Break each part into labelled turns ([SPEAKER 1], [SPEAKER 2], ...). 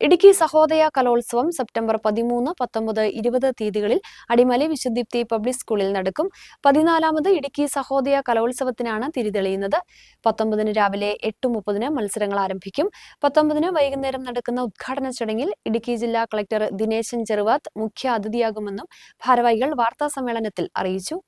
[SPEAKER 1] ഇടുക്കി സഹോദയ കലോത്സവം സെപ്റ്റംബർ പതിമൂന്ന് പത്തൊമ്പത് ഇരുപത് തീയതികളിൽ അടിമലി വിശുദ്ധിപ്തി പബ്ലിക് സ്കൂളിൽ നടക്കും. പതിനാലാമത് ഇടുക്കി സഹോദയ കലോത്സവത്തിനാണ് തിരിതെളിയുന്നത്. പത്തൊമ്പതിന് രാവിലെ എട്ട് മുപ്പതിന് മത്സരങ്ങൾ ആരംഭിക്കും. പത്തൊമ്പതിന് വൈകുന്നേരം നടക്കുന്ന ഉദ്ഘാടന ചടങ്ങിൽ ഇടുക്കി ജില്ലാ കളക്ടർ ദിനേശൻ ചെറുവാത്ത് മുഖ്യ അതിഥിയാകുമെന്നും ഭാരവാഹികൾ വാർത്താ സമ്മേളനത്തിൽ അറിയിച്ചു.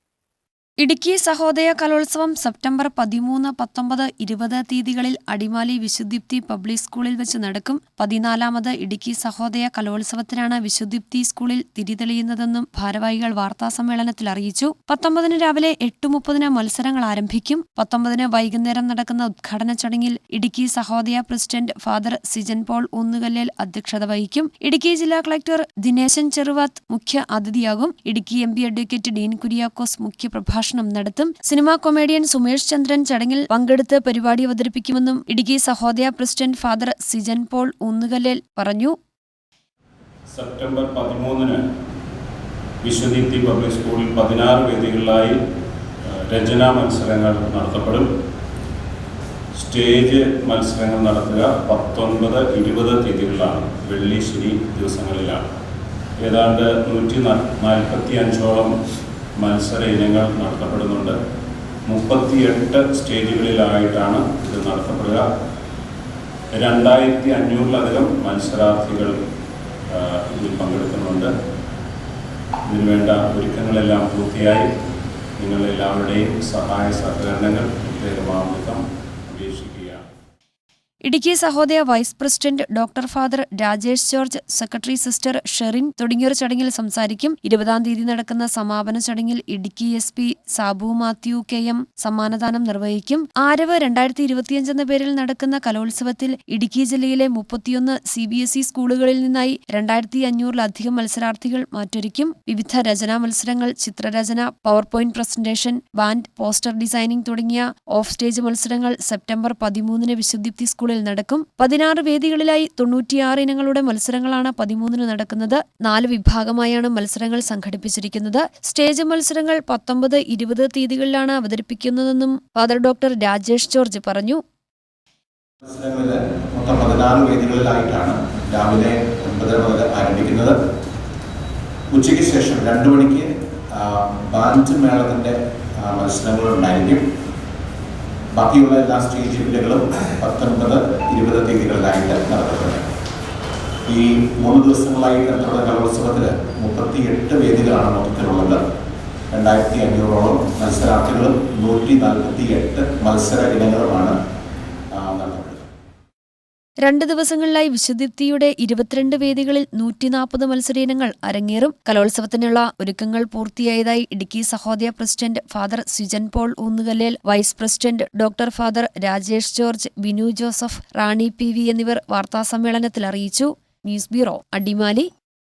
[SPEAKER 1] ഇടുക്കി സഹോദയ കലോത്സവം സെപ്റ്റംബർ പതിമൂന്ന് പത്തൊമ്പത് ഇരുപത് തീയതികളിൽ അടിമാലി വിശുദ്ധിപ്തി പബ്ലിക് സ്കൂളിൽ വെച്ച് നടക്കും. പതിനാലാമത് ഇടുക്കി സഹോദയ കലോത്സവത്തിനാണ് വിശുദ്ധിപ്തി സ്കൂളിൽ തിരിതെളിയുന്നതെന്നും ഭാരവാഹികൾ വാർത്താസമ്മേളനത്തിൽ അറിയിച്ചു. പത്തൊമ്പതിന് രാവിലെ എട്ട് മുപ്പതിന് മത്സരങ്ങൾ ആരംഭിക്കും. പത്തൊമ്പതിന് വൈകുന്നേരം നടക്കുന്ന ഉദ്ഘാടന ചടങ്ങിൽ Idukki Sahodaya president father Sijan Paul Oonnukallel അധ്യക്ഷത വഹിക്കും. ഇടുക്കി ജില്ലാ കളക്ടർ ദിനേശൻ ചെറുവാത്ത് മുഖ്യ അതിഥിയാകും. Idukki M P advocate Dean Kuriakose മുഖ്യ പ്രഭാഷണം നടത്തും. സിനിമാ കൊമേഡിയൻ സുമേഷ് ചന്ദ്രൻ ചടങ്ങിൽ പങ്കെടുത്ത് പരിപാടി അവതരിപ്പിക്കുമെന്നും Idukki Sahodaya president father Sijan Paul Oonnukallel പറഞ്ഞു.
[SPEAKER 2] സെപ്റ്റംബർ പതിമൂന്നിന് വിശ്വദീപ്തി പബ്ലിക് സ്കൂളിൽ പതിനാറ് വേദികളിലായി രചനാ മത്സരങ്ങൾ നടത്തപ്പെടും. സ്റ്റേജ് മത്സരങ്ങൾ നടത്തുക പത്തൊൻപത് ഇരുപത് തീയതികളിലാണ് വെള്ളി ശനി ദിവസങ്ങളിലാണ്. ഏതാണ്ട് നൂറ്റി നാൽപ്പത്തി അഞ്ചോളം മത്സര ഇനങ്ങൾ നടത്തപ്പെടുന്നുണ്ട്. മുപ്പത്തിയെട്ട് സ്റ്റേജുകളിലായിട്ടാണ് ഇത് നടത്തപ്പെടുക. രണ്ടായിരത്തി അഞ്ഞൂറിലധികം മത്സരാർത്ഥികൾ ഇതിൽ പങ്കെടുക്കുന്നുണ്ട്. ഇതിനുവേണ്ട ഒരുക്കങ്ങളെല്ലാം പൂർത്തിയായി. നിങ്ങളെല്ലാവരുടെയും സഹായ സഹകരണങ്ങൾ അപേക്ഷിക്കുകയാണ്
[SPEAKER 1] Idukki Sahodaya vice president doctor father Rajesh George secretary sister Sherin തുടങ്ങിയവർ ചടങ്ങിൽ സംസാരിക്കും. ഇരുപതാം തീയതി നടക്കുന്ന സമാപന ചടങ്ങിൽ Idukki S P Sabu Mathew K M സമ്മാനദാനം നിർവഹിക്കും. ആരവ് രണ്ടായിരത്തി ഇരുപത്തിയഞ്ച് എന്ന പേരിൽ നടക്കുന്ന കലോത്സവത്തിൽ ഇടുക്കി ജില്ലയിലെ മുപ്പത്തിയൊന്ന് സി ബി എസ് ഇ സ്കൂളുകളിൽ നിന്നായി രണ്ടായിരത്തി അഞ്ഞൂറിലധികം മത്സരാർത്ഥികൾ മാറ്റൊരുക്കും. വിവിധ രചനാ മത്സരങ്ങൾ ചിത്രരചന power point presentation band poster designing തുടങ്ങിയ ഓഫ് സ്റ്റേജ് മത്സരങ്ങൾ സെപ്റ്റംബർ പതിമൂന്നിന് വിശുദ്ധിപ്തി സ്കൂളിൽ നടക്കും. പതിനാറ് വേദികളിലായി തൊണ്ണൂറ്റിയാറ് ഇനങ്ങളുടെ മത്സരങ്ങളാണ് പതിമൂന്നിന് നടക്കുന്നത്. നാല് വിഭാഗമായാണ് മത്സരങ്ങൾ സംഘടിപ്പിച്ചിരിക്കുന്നത്. സ്റ്റേജ് മത്സരങ്ങൾ പത്തൊമ്പത് ഇരുപത് തീയതികളിലാണ് അവതരിപ്പിക്കുന്നതെന്നും ഫാദർ ഡോക്ടർ രാജേഷ് ജോർജ് പറഞ്ഞു.
[SPEAKER 3] മൊത്തം പതിനാറ് വേദികളിലായിട്ടാണ് രാവിലെ ഒൻപതര മുതൽ ആരംഭിക്കുന്നത്. ഉച്ചയ്ക്ക് ശേഷം രണ്ടു മണിക്ക് ബാൻഡ് മേളത്തിന്റെ മത്സരങ്ങൾ ഉണ്ടായിരിക്കും. ബാക്കിയുള്ള എല്ലാ സ്റ്റേജ് ഇവന്റുകളും പത്തൊൻപത് ഇരുപത് തീയതികളിലായിട്ട് നടത്തപ്പെടും. ഈ മൂന്ന് ദിവസങ്ങളായി നടത്തുന്ന കലോത്സവത്തിൽ മുപ്പത്തി എട്ട് വേദികളാണ് മൊത്തത്തിലുള്ളത്. രണ്ടായിരത്തി അഞ്ഞൂറോളം മത്സരാർത്ഥികളും നൂറ്റി നാൽപ്പത്തി എട്ട് മത്സര ഇനങ്ങളുമാണ് ആ, നടത്തപ്പെടുന്നത്
[SPEAKER 1] രണ്ട് ദിവസങ്ങളിലായി വിശുദ്ധിയുടെ ഇരുപത്തിരണ്ട് വേദികളിൽ നൂറ്റി നാൽപ്പത് മത്സരീനങ്ങൾ അരങ്ങേറും. കലോത്സവത്തിനുള്ള ഒരുക്കങ്ങൾ പൂർത്തിയായതായി Idukki Sahodaya president father Sijan Paul Oonnukallel vice president doctor father Rajesh George Binu Joseph Rani P എന്നിവർ വാർത്താസമ്മേളനത്തിൽ അറിയിച്ചു. News bureau Adimali.